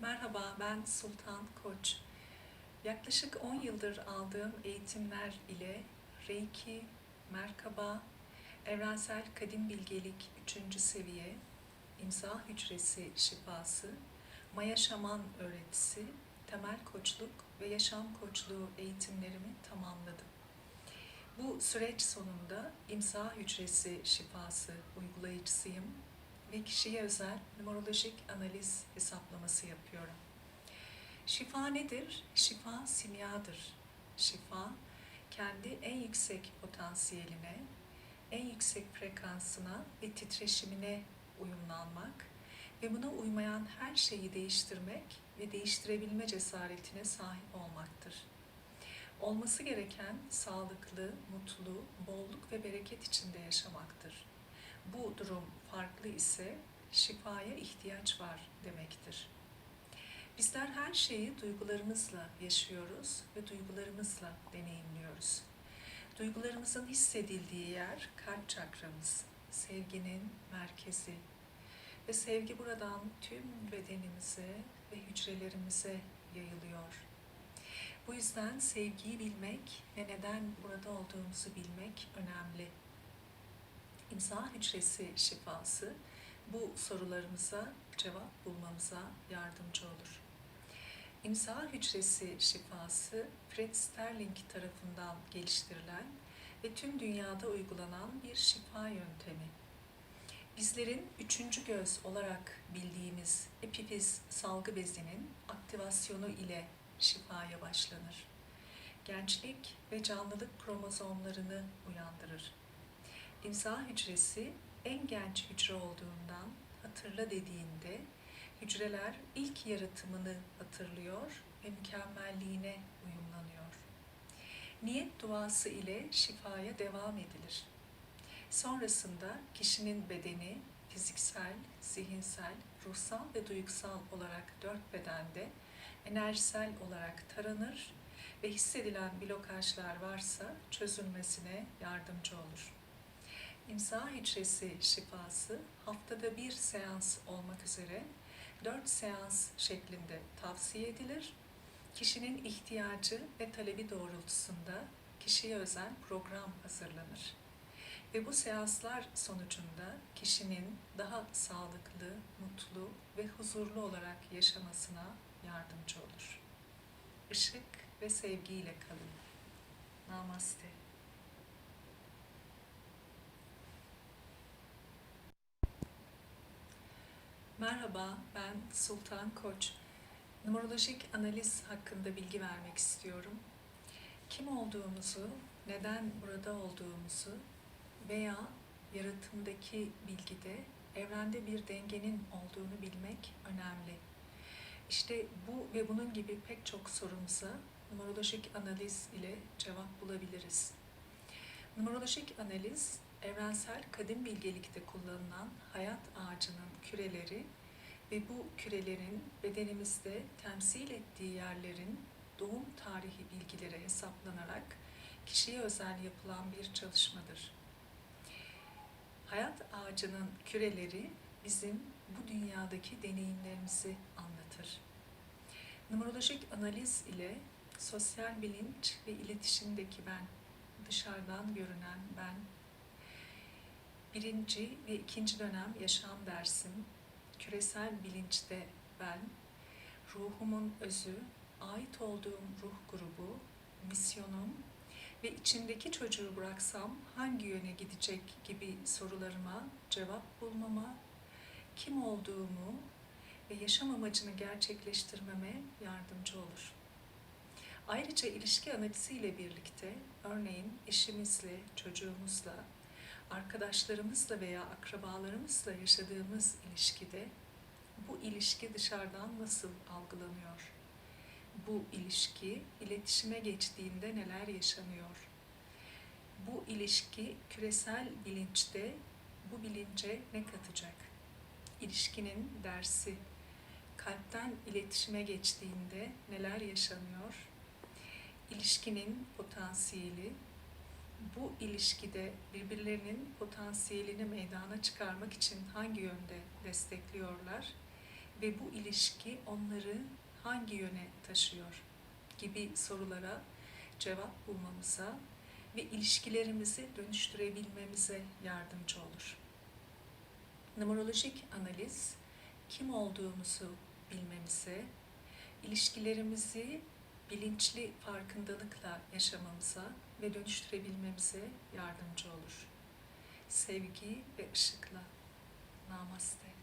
Merhaba, ben Sultan Koç. Yaklaşık 10 yıldır aldığım eğitimler ile Reiki, Merkaba, Evrensel Kadim Bilgelik 3. seviye, imza hücresi şifası, Maya Şaman öğretisi, temel koçluk ve yaşam koçluğu eğitimlerimi tamamladım. Bu süreç sonunda imza hücresi şifası uygulayıcısıyım ve kişiye özel numerolojik analiz hesaplaması yapıyorum. Şifa nedir? Şifa simyadır. Şifa kendi en yüksek potansiyeline, en yüksek frekansına ve titreşimine uyumlanmak ve buna uymayan her şeyi değiştirmek ve değiştirebilme cesaretine sahip olmaktır. Olması gereken sağlıklı, mutlu, bolluk ve bereket içinde yaşamaktır. Bu durum farklı ise şifaya ihtiyaç var demektir. Bizler her şeyi duygularımızla yaşıyoruz ve duygularımızla deneyimliyoruz. Duygularımızın hissedildiği yer kalp çakramız, sevginin merkezi. Ve sevgi buradan tüm bedenimize ve hücrelerimize yayılıyor. Bu yüzden sevgiyi bilmek ve neden burada olduğumuzu bilmek önemli. İmza hücresi şifası bu sorularımıza cevap bulmamıza yardımcı olur. İmza hücresi şifası Fred Sterling tarafından geliştirilen ve tüm dünyada uygulanan bir şifa yöntemi. Bizlerin üçüncü göz olarak bildiğimiz epifiz salgı bezinin aktivasyonu ile şifaya başlanır. Gençlik ve canlılık kromozomlarını uyandırır. İmza hücresi en genç hücre olduğundan hatırla dediğinde hücreler ilk yaratımını hatırlıyor ve mükemmelliğine uyumlanıyor. Niyet duası ile şifaya devam edilir. Sonrasında kişinin bedeni fiziksel, zihinsel, ruhsal ve duygusal olarak dört bedende enerjisel olarak taranır ve hissedilen blokajlar varsa çözülmesine yardımcı olur. İmza hücresi şifası haftada bir seans olmak üzere dört seans şeklinde tavsiye edilir. Kişinin ihtiyacı ve talebi doğrultusunda kişiye özel program hazırlanır. Ve bu seanslar sonucunda kişinin daha sağlıklı, mutlu ve huzurlu olarak yaşamasına yardımcı olur. Işık ve sevgiyle kalın. Namaste. Merhaba, ben Sultan Koç. Numerolojik analiz hakkında bilgi vermek istiyorum. Kim olduğumuzu, neden burada olduğumuzu veya yaratımdaki bilgide evrende bir dengenin olduğunu bilmek önemli. İşte bu ve bunun gibi pek çok sorumuza numerolojik analiz ile cevap bulabiliriz. Numerolojik analiz evrensel kadim bilgelikte kullanılan hayat ağacının küreleri ve bu kürelerin bedenimizde temsil ettiği yerlerin doğum tarihi bilgileri hesaplanarak kişiye özel yapılan bir çalışmadır. Hayat ağacının küreleri bizim bu dünyadaki deneyimlerimizi anlatır. Numerolojik analiz ile sosyal bilinç ve iletişimdeki ben, dışarıdan görünen ben, birinci ve ikinci dönem yaşam dersim, küresel bilinçte ben, ruhumun özü, ait olduğum ruh grubu, misyonum ve içindeki çocuğu bıraksam hangi yöne gidecek gibi sorularıma cevap bulmama, kim olduğumu ve yaşam amacını gerçekleştirmeme yardımcı olur. Ayrıca ilişki analiziyle birlikte örneğin eşimizle, çocuğumuzla, arkadaşlarımızla veya akrabalarımızla yaşadığımız ilişkide bu ilişki dışarıdan nasıl algılanıyor? Bu ilişki iletişime geçtiğinde neler yaşanıyor? Bu ilişki küresel bilinçte bu bilince ne katacak? İlişkinin dersi kalpten iletişime geçtiğinde neler yaşanıyor? İlişkinin potansiyeli bu ilişkide birbirlerinin potansiyelini meydana çıkarmak için hangi yönde destekliyorlar ve bu ilişki onları hangi yöne taşıyor gibi sorulara cevap bulmamıza ve ilişkilerimizi dönüştürebilmemize yardımcı olur. Numerolojik analiz kim olduğumuzu bilmemize, ilişkilerimizi bilinçli farkındalıkla yaşamamıza ve dönüştürebilmemize yardımcı olur. Sevgi ve ışıkla. Namaste.